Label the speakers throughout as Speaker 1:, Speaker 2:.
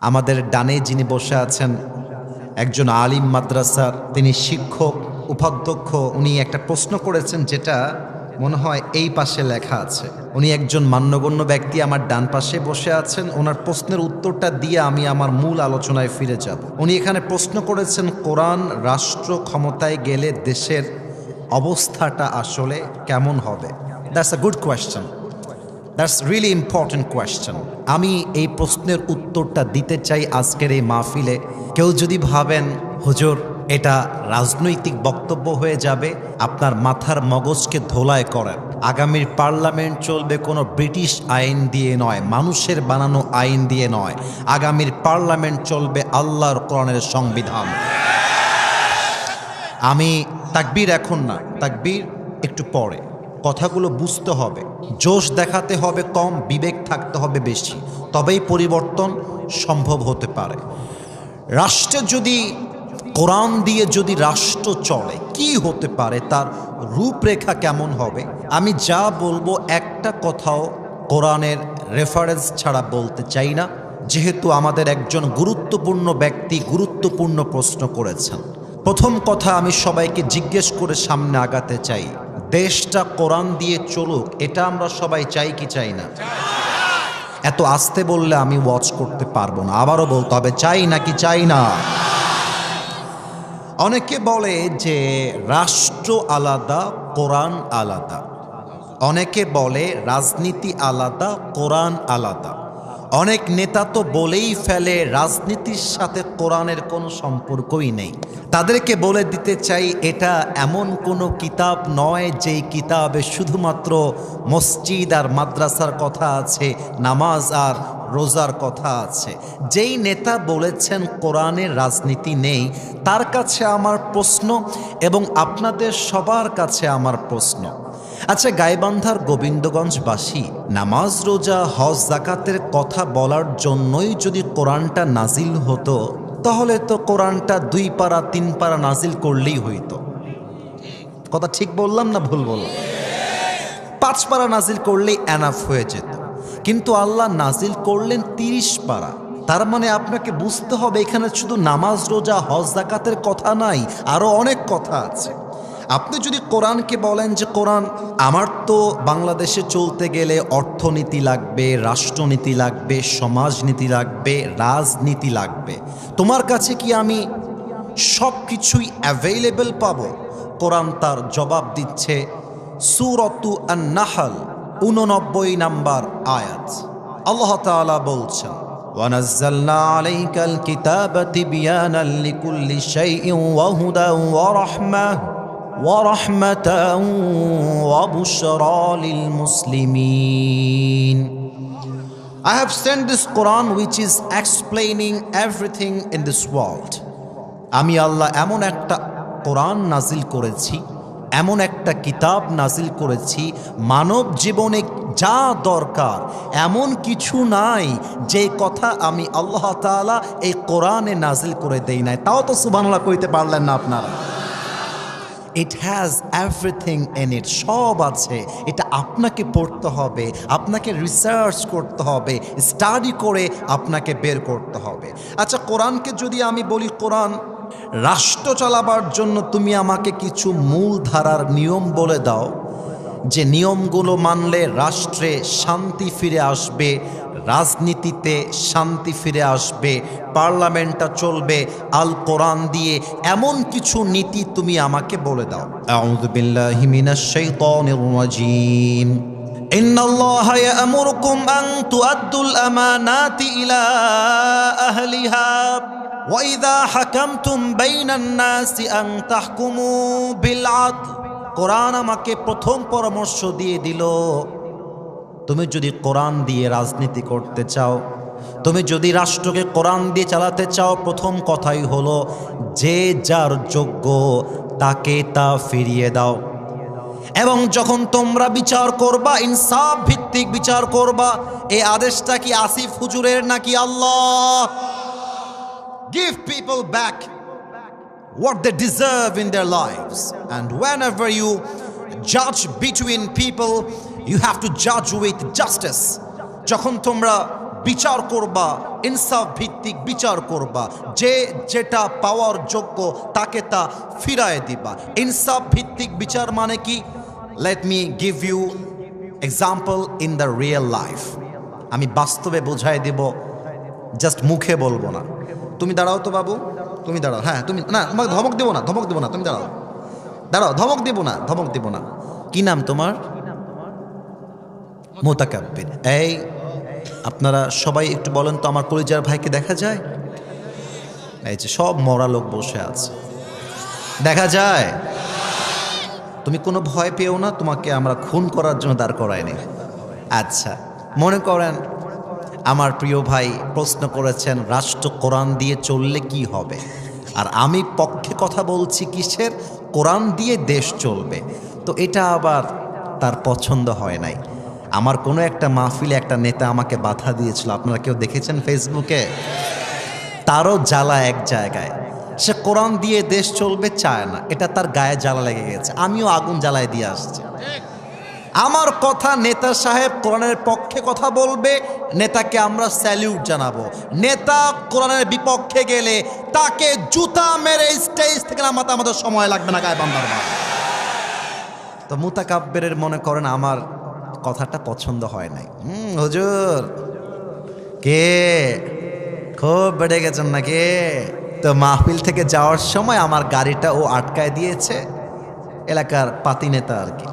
Speaker 1: আমাদের ডানে যিনি বসে আছেন, একজন আলিম মাদ্রাসার তিনি শিক্ষক, উপাধ্যক্ষ, উনি একটা প্রশ্ন করেছেন যেটা মনে হয় এই পাশে লেখা আছে। উনি একজন মান্যগণ্য ব্যক্তি আমার ডান পাশে বসে আছেন, ওনার প্রশ্নের উত্তরটা দিয়ে আমি আমার মূল আলোচনায় ফিরে যাব। উনি এখানে প্রশ্ন করেছেন, কোরআন রাষ্ট্র ক্ষমতায় গেলে দেশের অবস্থাটা আসলে কেমন হবে? That's a good question that's really important question আমি এই প্রশ্নের উত্তরটা দিতে চাই আজকের এই মাহফিলে। কেউ যদি ভাবেন, হুজুর, এটা রাজনৈতিক বক্তব্য হয়ে যাবে, আপনার মাথার মগজকে ধোলায় করেন। আগামীর পার্লামেন্ট চলবে কোনো ব্রিটিশ আইন দিয়ে নয়, মানুষের বানানো আইন দিয়ে নয়। আগামীর পার্লামেন্ট চলবে আল্লাহর কোরআনের সংবিধান। আমি তাকবীর এখন না, তাকবীর একটু পরে। কথাগুলো বুঝতে হবে। জোশ দেখাতে হবে কম, বিবেক থাকতে হবে বেশি। তবেই পরিবর্তন সম্ভব হতে পারে। রাষ্ট্রে যদি, কোরআন দিয়ে যদি রাষ্ট্র চলে, কি হতে পারে? তার রূপরেখা কেমন হবে? আমি যা বলব একটা কথাও কোরআনের রেফারেন্স ছাড়া বলতে চাই না। যেহেতু আমাদের একজন গুরুত্বপূর্ণ ব্যক্তি গুরুত্বপূর্ণ প্রশ্ন করেছেন। প্রথম কথা আমি সবাইকে জিজ্ঞেস করে সামনে আগাতে চাই। দেশটা কোরআন দিয়ে চলুক, এটা আমরা সবাই চাই কি চাই না? এত আস্তে বললে আমি ওয়াচ করতে পারব না, আবারও বলতে হবে, চাই নাকি চাই না? অনেকে বলে যে রাষ্ট্র আলাদা, কোরআন আলাদা। অনেকে বলে রাজনীতি আলাদা, কোরআন আলাদা। অনেক নেতা তো বলেই ফেলে, রাজনীতির সাথে কোরআনের কোনো সম্পর্কই নেই। তাদেরকে বলে দিতে চাই, এটা এমন কোনো কিতাব নয় যেই কিতাবে শুধুমাত্র মসজিদ আর মাদ্রাসার কথা আছে, নামাজ আর রোজার কথা আছে। যেই নেতা বলেছেন, কোরআনের রাজনীতি নেই, তার কাছে আমার প্রশ্ন এবং আপনাদের সবার কাছে আমার প্রশ্ন। আচ্ছা গাইবান্ধার গোবিন্দগঞ্জবাসী নামাজ, রোজা, হজ, জাকাতের কথা বলার জন্যই যদি কোরআনটা নাজিল হতো, তাহলে তো কোরআনটা দুই পারা তিন পারা নাজিল করলেই হইতো। কথা ঠিক বললাম না ভুল বললাম? পাঁচ পারা নাজিল করলেই অ্যানাফ হয়ে যেত। কিন্তু আল্লাহ নাজিল করলেন তিরিশ পারা তার মানে আপনাকে বুঝতে হবে, এখানে শুধু নামাজ, রোজা, হজ, জাকাতের কথা নাই আরও অনেক কথা আছে। আপনি যদি কোরআনকে বলেন যে কোরআন আমার তো বাংলাদেশে চলতে গেলে অর্থনীতি লাগবে রাষ্ট্রনীতি লাগবে সমাজনীতি লাগবে রাজনীতি লাগবে তোমার কাছে কি আমি সব কিছুই অ্যাভেলেবল পাবো কোরআন তার জবাব দিচ্ছে সুরতু আন নাহাল উননব্বই নাম্বার আয়াত আল্লাহ তাআলা বলছেন ونزلنا عليك الكتاب تبيانا لكل شيء وهدى ورحمه ورحمة وبشرى للمسلمين I have sent this Quran which is explaining everything in this world. আমি আল্লাহ এমন একটা কোরআন নাজিল করেছি এমন একটা কিতাব নাজিল করেছি মানব জীবনে যা দরকার এমন কিছু নাই যে কথা আমি আল্লাহ তাআলা এই কোরআনে নাজিল করে দেই নাই তাও তো সুবহানাল্লাহ কইতে পারলেন না আপনারা It has everything in it সব আছে। এটা আপনাকে পড়তে হবে, আপনাকে রিসার্চ করতে হবে স্টাডি করে আপনাকে বের করতে হবে। আচ্ছা কোরআনকে যদি আমি বলি, কোরআন, রাষ্ট্র চালাবার জন্য তুমি আমাকে কিছু মূল ধারার নিয়ম বলে দাও, যে নিয়মগুলো মানলে রাষ্ট্রে শান্তি ফিরে আসবে রাজনীতিতে শান্তি ফিরে আসবে পার্লামেন্টটা চলবে আল কোরআন দিয়ে এমন কিছু নীতি তুমি আমাকে বলে দাও আউযু বিল্লাহি মিনাশ শাইতানির রাজীম إن الله يأمركم أن تؤدوا الأمانات إلى أهلها وإذا حكمتم بين الناس أن تحكموا بالعدل কোরআন আমাকে প্রথম পরামর্শ দিয়ে দিল তুমি যদি কোরআন দিয়ে রাজনীতি করতে চাও তুমি যদি রাষ্ট্রকে কোরআন দিয়ে চালাতে চাও প্রথম কথাই হলো যে যার যোগ্য তাকে তা ফিরিয়ে দাও এবং যখন তোমরা বিচার করবা ইনসাফ ভিত্তিক বিচার করবা এই আদেশটা কি আসিফ হুজুরের নাকি Allah give people back what they deserve in their lives. And whenever you জাজ between people, you have to জাজ with জাস্টিস যখন তোমরা বিচার করবা, ইনসাফ ভিত্তিক বিচার করবা, যে যেটা পাওয়ার যোগ্য তাকে তা ফিরায় দিবা। ইনসাফ ভিত্তিক বিচার মানে কি? Let me give you example in the real life আমি বাস্তবে বোঝাই দেব জাস্ট মুখে বলব না। তুমি দাঁড়াও তো বাবু, তুমি দাঁড়াও। হ্যাঁ তুমি, না, তোমাকে ধমক দেবো না, ধমক দেবো না, তুমি দাঁড়াও। দাঁড়াও, ধমক দেবো না, ধমক দেবো না। কি নাম তোমার? মোতাকাব্বির। এই, আপনারা সবাই একটু বলেন তো আমার কলিজার ভাইকে দেখা যায়? এই যে সব মরা লোক বসে আছে। দেখা যায়? তুমি কোনো ভয় পেও না, তোমাকে আমরা খুন করার জন্য দাঁড় করাইনি। আচ্ছা মনে করেন আমার প্রিয় ভাই প্রশ্ন করেছেন, রাষ্ট্র কোরআন দিয়ে চললে কি হবে? আর আমি পক্ষে কথা বলছি কিসের? কোরআন দিয়ে দেশ চলবে। তো এটা আবার তার পছন্দ হয় নাই। আমার কোনো একটা মাহফিলে একটা নেতা আমাকে বাধা দিয়েছিল। আপনারা কেউ দেখেছেন ফেসবুকে তারও জ্বালা এক জায়গায়। সে কোরআন দিয়ে দেশ চলবে, চায় না। এটা তার গায়ে জ্বালা লেগে গেছে। আমিও আগুন জ্বালায় দিয়ে আসছি। আমার কথা নেতা সাহেব কোরআনের পক্ষে কথা বলবে, নেতাকে আমরা স্যালিউট জানাব। নেতা কোরআনের বিপক্ষে গেলে তাকে জুতা মেরে স্টেজ থেকে নামাতে আমাদের সময় লাগবে না, গায়ে বান্দার। তো মুতাকাব্বেরের মনে করেন আমার কথাটা পছন্দ হয় নাই। হুম, হুজুর। কে? খুব বেড়ে গেছেন নাকি? তো মাহফিল থেকে যাওয়ার সময় আমার গাড়িটা ও আটকায় দিয়েছে, এলাকার পাতি নেতা আর কি।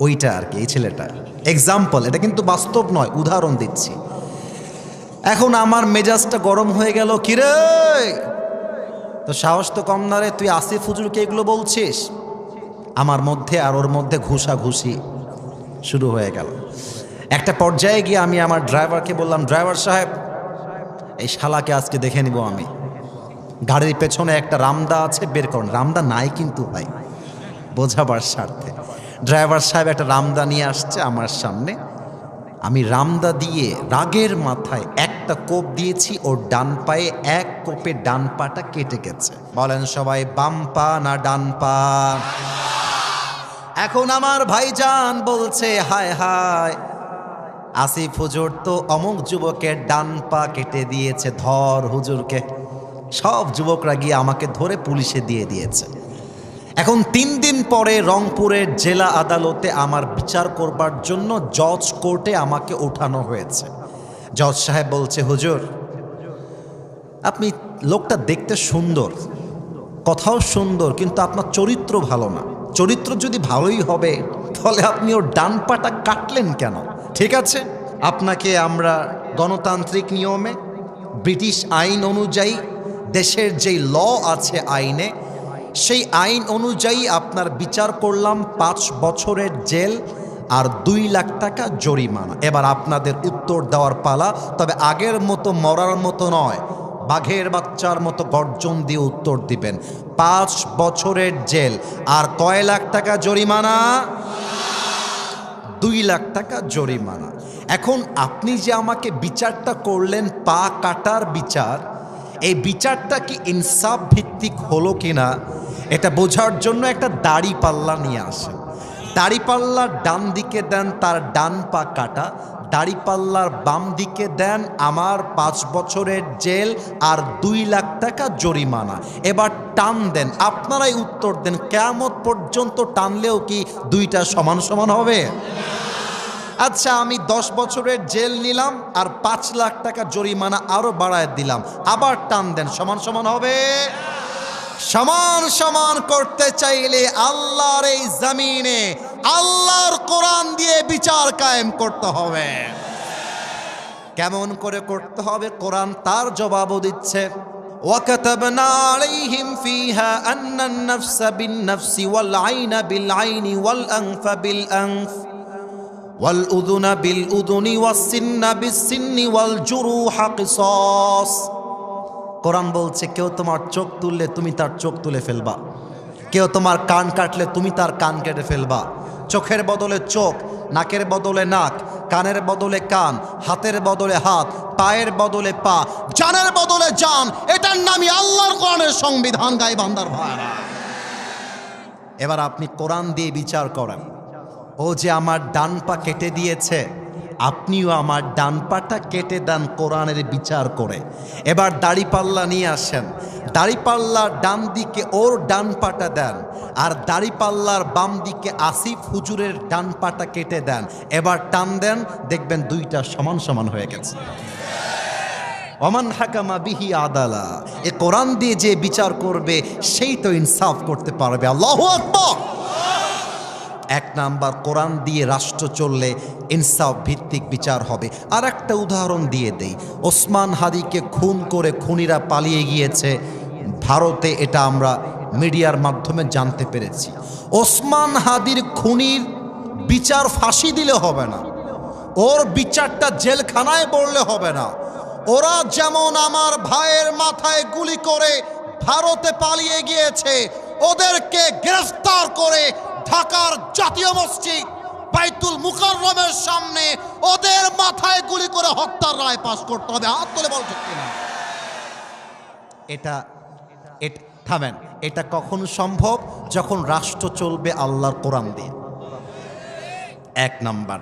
Speaker 1: ওইটা আর কি, এই ছেলেটা। এক্সাম্পল এটা কিন্তু বাস্তব নয়, উদাহরণ দিচ্ছি। এখন আমার মেজাজটা গরম হয়ে গেল, কিরে? তো সাহস তো কম না রে, তুই আসিফ হুজুরকে এগুলো বলছিস? আমার মধ্যে আর ওর মধ্যে ঘুষা ঘুষি শুরু হয়ে গেল। একটা পর্যায়ে গিয়ে আমি আমার ড্রাইভারকে বললাম, ড্রাইভার সাহেব, এই শালাকে আজকে দেখে নিব আমি। গাড়ির পেছনে একটা রামদা আছে, বের করুন। রামদা নাই কিন্তু ভাই, বোঝাবার স্বার্থে। ড্রাইভার সাহেব একটা রামদা নিয়ে আসছে আমার সামনে। আমি রামদা দিয়ে রাগের মাথায় একটা কোপ দিয়েছি, ওর ডান পায়ে এক কোপে ডান পাটা কেটে গেছে। বলেন সবাই, বাম পা না ডান পা? এখন আমার ভাইজান বলছে, হায় হায়, আসিফ হুজুর তো অমুক যুবকের ডান পা কেটে দিয়েছে, ধর হুজুরকে। সব যুবকরা গিয়ে আমাকে ধরে পুলিশে দিয়ে দিয়েছে। এখন তিন দিন পরে রংপুরের জেলা আদালতে আমার বিচার করবার জন্য জজ কোর্টে আমাকে ওঠানো হয়েছে। জজ সাহেব বলছে, হুজুর, আপনি লোকটা দেখতে সুন্দর, কথাও সুন্দর, কিন্তু আপনার চরিত্র ভালো না। চরিত্র যদি ভালোই হবে, তাহলে আপনি ওর ডান পাটা কাটলেন কেন? ঠিক আছে? আপনাকে আমরা গণতান্ত্রিক নিয়মে, ব্রিটিশ আইন অনুযায়ী, দেশের যেই ল আছে আইনে, সেই আইন অনুযায়ী আপনার বিচার করলাম পাঁচ বছরের জেল আর দুই লাখ টাকা জরিমানা। এবার আপনাদের উত্তর দেওয়ার পালা, তবে আগের মতো মরার মতো নয়, বাঘের বাচ্চার মতো গর্জন দিয়ে উত্তর দিবেন। পাঁচ বছরের জেল। আর কয় লাখ টাকা জরিমানা? দুই লাখ টাকা জরিমানা। এখন আপনি যে আমাকে বিচারটা করলেন, পা কাটার বিচার, এই বিচারটা কি ইনসাফ ভিত্তিক হলো কিনা, এটা বোঝার জন্য একটা দাড়ি পাল্লা নিয়ে আসেন। দাড়ি পাল্লার ডান দিকে দেন, তার ডান পা কাটা দাড়ি পাল্লার বাম দিকে দেন আমার পাঁচ বছরের জেল আর দুই লাখ টাকা জরিমানা। এবার টান দেন। আপনারাই উত্তর দেন কেমত পর্যন্ত টানলেও কি দুইটা সমান সমান হবে? আচ্ছা আমি দশ বছরের জেল নিলাম আর পাঁচ লাখ টাকা জরিমানা আরও বাড়ায় দিলাম। আবার টান দেন, সমান সমান হবে? সমান সমান করতে চাইলে আল্লাহর এই জমিনে আল্লাহর কোরআন দিয়ে বিচার কায়েম করতে হবে কেমন করে করতে হবে কোরআন তার জবাবও দিচ্ছে وكتبنا عليهم فيها أن النفس بالنفس والعين بالعين والأنف بالأنف والأذن بالأذن والسن بالسن والجروح قصاص কোরআন বলছে, কেউ তোমার চোখ তুললে তুমি তার চোখ তুলে ফেলবা। কেউ তোমার কান কাটলে তুমি তার কান কেটে ফেলবা। চোখের বদলে চোখ, নাকের বদলে নাক, কানের বদলে কান, হাতের বদলে হাত, পায়ের বদলে পা, জানের বদলে জান, এটার নামই আল্লাহর কোরআনের সংবিধান গাই বান্দার ভাইরা এবার আপনি কোরআন দিয়ে বিচার করেন। ও যে আমার ডান পা কেটে দিয়েছে আপনিও আমার ডান পাটা কেটে দেন কোরআনের বিচার করে। এবার দাড়িপাল্লা নিয়ে আসেন। দাড়িপাল্লার ডান দিকে ওর ডান পাটা দেন আর দাড়িপাল্লার বাম দিকে আসিফ হুজুরের ডান পাটা কেটে দেন। এবার টান দেন, দেখবেন দুইটা সমান সমান হয়ে গেছে। অমান হাকামা বিহি আদালা। এ কোরআন দিয়ে যে বিচার করবে, সেই তো ইনসাফ করতে পারবে। আল্লাহ আকবার! এক নাম্বার কোরআন দিয়ে রাষ্ট্র চললে ইনসাফ ভিত্তিক বিচার হবে। আর একটা উদাহরণ দিয়ে দেই। ওসমান হাদিকে খুন করে খুনিরা পালিয়ে গিয়েছে। ভারতে এটা আমরা মিডিয়ার মাধ্যমে জানতে পেরেছি। ওসমান হাদির খুনির বিচার ফাঁসি দিলে হবে না। ওর বিচারটা জেলখানায় পড়লে হবে না। ওরা যেমন আমার ভাইয়ের মাথায় গুলি করে ভারতে পালিয়ে গিয়েছে, ওদেরকে গ্রেফতার করে ঢাকার জাতীয় মসজিদ বাইতুল মুকাররমের সামনে ওদের মাথায় গুলি করে হত্যার রায় পাশ করতে হবে। হাত তুলে বল ঠিক এটা এটা, থামেন, এটা কখন সম্ভব যখন রাষ্ট্র চলবে আল্লাহর কোরআন দিয়ে? এক নাম্বার,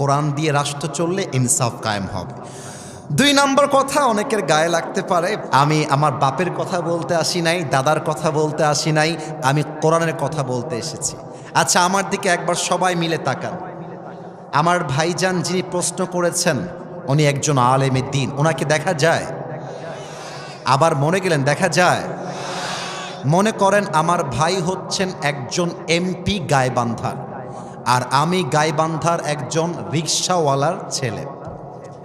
Speaker 1: কোরআন দিয়ে রাষ্ট্র চললে ইনসাফ কায়েম হবে। দুই নম্বর কথা, অনেকের গায়ে লাগতে পারে, আমি আমার বাপের কথা বলতে আসি নাই, দাদার কথা বলতে আসি নাই, আমি কোরআনের কথা বলতে এসেছি। আচ্ছা আমার দিকে একবার সবাই মিলে তাকান। আমার ভাইজান যিনি প্রশ্ন করেছেন, উনি একজন আলেমে দিন। ওনাকে দেখা যায়? আবার মনে গেলেন, দেখা যায়? মনে করেন, আমার ভাই হচ্ছেন একজন এমপি গায়বান্ধার আর আমি গাইবান্ধার একজন রিক্সাওয়ালার ছেলে।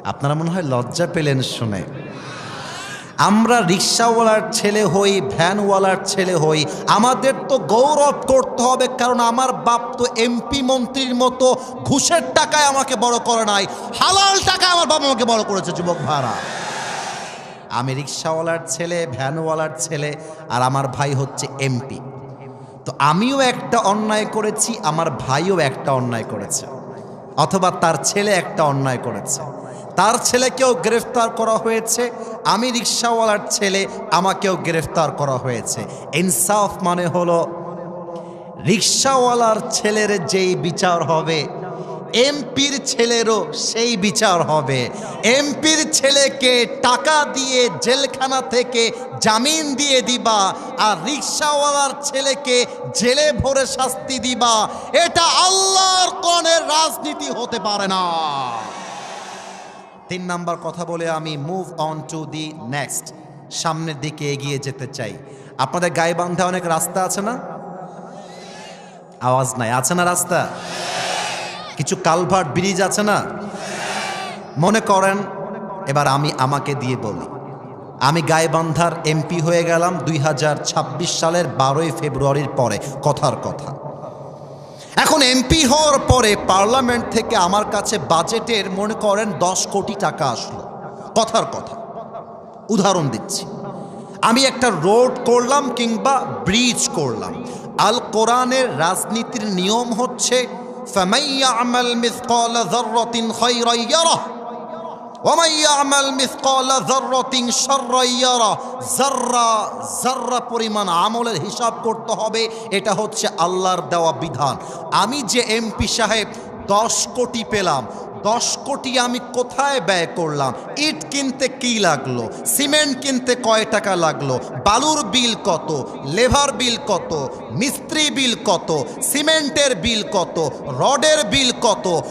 Speaker 1: আপনারা মনে হয় লজ্জা পেলেন শুনে। আমরা রিক্সাওয়ালার ছেলে হই, ভ্যানওয়ালার ছেলে হই। আমাদের তো গৌরব করতে হবে, কারণ আমার বাপ তো এমপি মন্ত্রীর মতো ঘুষের টাকায় আমাকে বড় করে নাই। হালাল টাকায় আমার বাবা আমাকে বড় করেছে, যুবক ভাড়া আমি রিক্সাওয়ালার ছেলে, ভ্যানওয়ালার ছেলে, আর আমার ভাই হচ্ছে এমপি। তো আমিও একটা অন্যায় করেছি, আমার ভাইও একটা অন্যায় করেছে। অথবা তার ছেলে একটা অন্যায় করেছে। তার ছেলেকেও গ্রেফতার করা হয়েছে। আমি রিক্সাওয়ালার ছেলে, আমাকেও গ্রেফতার করা হয়েছে। ইনসাফ মানে হলো, রিক্সাওয়ালার ছেলের যেই বিচার হবে, এমপির ছেলেরও সেই বিচার হবে। এমপির ছেলেকে টাকা দিয়ে জেলখানা থেকে জামিন দিয়ে দিবা আর রিক্সাওয়ালার ছেলেকে জেলে ভরে শাস্তি দিবা। এটা আল্লাহর কনের রাজনীতি হতে পারে না। তিন নাম্বার কথা বলে আমি move on to the next সামনের দিকে এগিয়ে যেতে চাই। আপনাদের গায়ে বান্ধা অনেক রাস্তা আছে না? আওয়াজ নাই। আছে না রাস্তা? কিছু কালভার্ট ব্রিজ আছে না? মনে করেন, এবার আমি আমাকে দিয়ে বলি। আমি গাইবান্ধার এমপি হয়ে গেলাম দুই হাজার ছাব্বিশ সালের বারোই ফেব্রুয়ারির পরে, কথার কথা। এখন এমপি হওয়ার পরে পার্লামেন্ট থেকে আমার কাছে বাজেটের, মনে করেন, দশ কোটি টাকা আসলো। কথার কথা। উদাহরণ দিচ্ছি। আমি একটা রোড করলাম কিংবা ব্রিজ করলাম। আল কোরআনের রাজনীতির নিয়ম হচ্ছে ফ্যামাইয়া আমাল মিসকাল যাররাতিন খায়রা পরিমাণ আমলের হিসাব করতে হবে, এটা হচ্ছে আল্লাহর দেওয়া বিধান। আমি যে এমপি সাহেব, দশ কোটি পেলাম, দশ কোটি আমি কোথায় ব্যয় করলাম? ইট কিনতে কি লাগল? সিমেন্ট কিনতে কয় টাকা লাগল? বালুর বিল কত? লেভার বিল কত? মিস্ত্রি বিল কত? সিমেন্টের বিল কত? রডের বিল কত?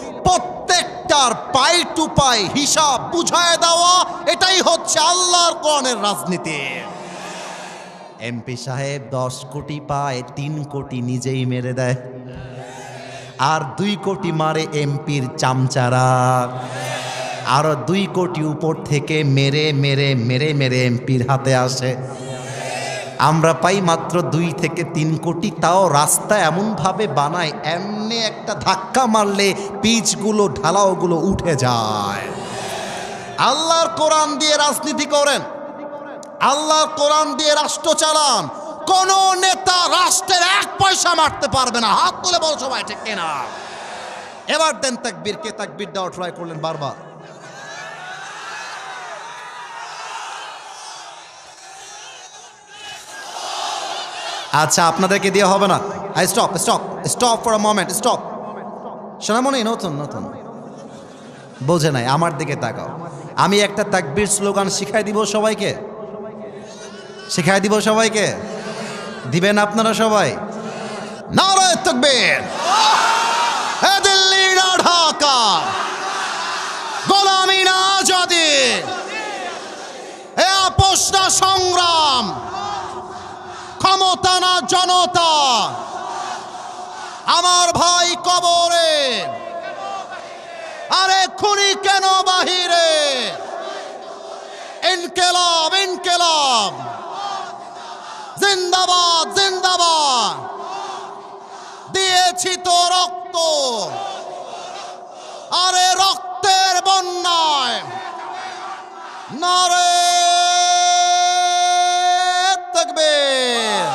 Speaker 1: প্রত্যেকটার পাই টু পাই হিসাব বুঝায় দেওয়া, এটাই হচ্ছে আল্লাহর কোরআনের রাজনীতি। এমপি সাহেব দশ কোটি পায়, তিন কোটি নিজেই মেরে দেয়। আর দুই কোটি মারে এমপির চামচারা। আরও দুই কোটি উপর থেকে মেরে মেরে মেরে মেরে এমপির হাতে আসে। আমরা পাই মাত্র দুই থেকে তিন কোটি, তাও রাস্তা এমনভাবে বানায়, এমনি একটা ধাক্কা মারলে পিচগুলো, ঢালাওগুলো উঠে যায়। আল্লাহর কোরআন দিয়ে রাজনীতি করেন, আল্লাহর কোরআন দিয়ে রাষ্ট্র চালান। কোন নেতা রাষ্ট্রের এক পয়সা মারতে পারবে না, হাত তুলে বল সবাই, ঠিক কিনা? এবার দেন তাকবীর কে তাকবীর দেওয়া ট্রাই করলেন বারবার। আচ্ছা আপনাদেরকে দিয়ে হবে না। I stop stop stop for a moment stop সোনামণি, নতুন নতুন। বোঝে নাই, আমার দিকে তাকাও। আমি একটা তাকবির স্লোগান শিখাই দিব সবাইকে। শিখাই দিব সবাইকে। দিবেন আপনারা সবাই। নারায় তাকবীর। দিল্লি না ঢাকা সংগ্রাম। ক্ষমতা না জনতা। আমার ভাই কবরে। আরে খুনি কেন বাহিরে? ইনকেলাব ইনকেলাব। জিন্দাবাদ জিন্দাবাদ। দিয়েছি তো রক্ত। আরে রক্তের বন্যায়। নারে তাকবীর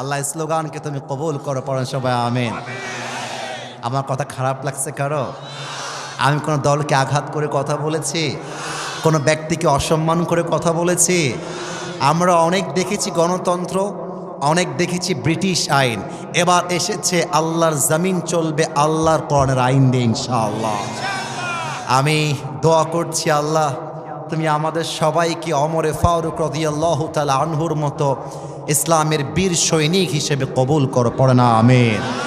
Speaker 1: আল্লাহ স্লোগানকে তুমি কবুল করো, পড়েন সবাই, আমিন। আমার কথা খারাপ লাগছে কারও? আমি কোনো দলকে আঘাত করে কথা বলেছি? কোনো ব্যক্তিকে অসম্মান করে কথা বলেছি? আমরা অনেক দেখেছি গণতন্ত্র, অনেক দেখেছি ব্রিটিশ আইন। এবার এসেছে আল্লাহর জমিন চলবে, আল্লাহর কোরআনের আইন দিয়ে ইনশাআল্লাহ। আমি দোয়া করছি আল্লাহ তুমি আমাদের সবাইকে অমরে ফারুক রদিয়াল্লাহ তালা আনহুর মতো ইসলামের বীর সৈনিক হিসেবে কবুল করো, পড়ে না, আমিন।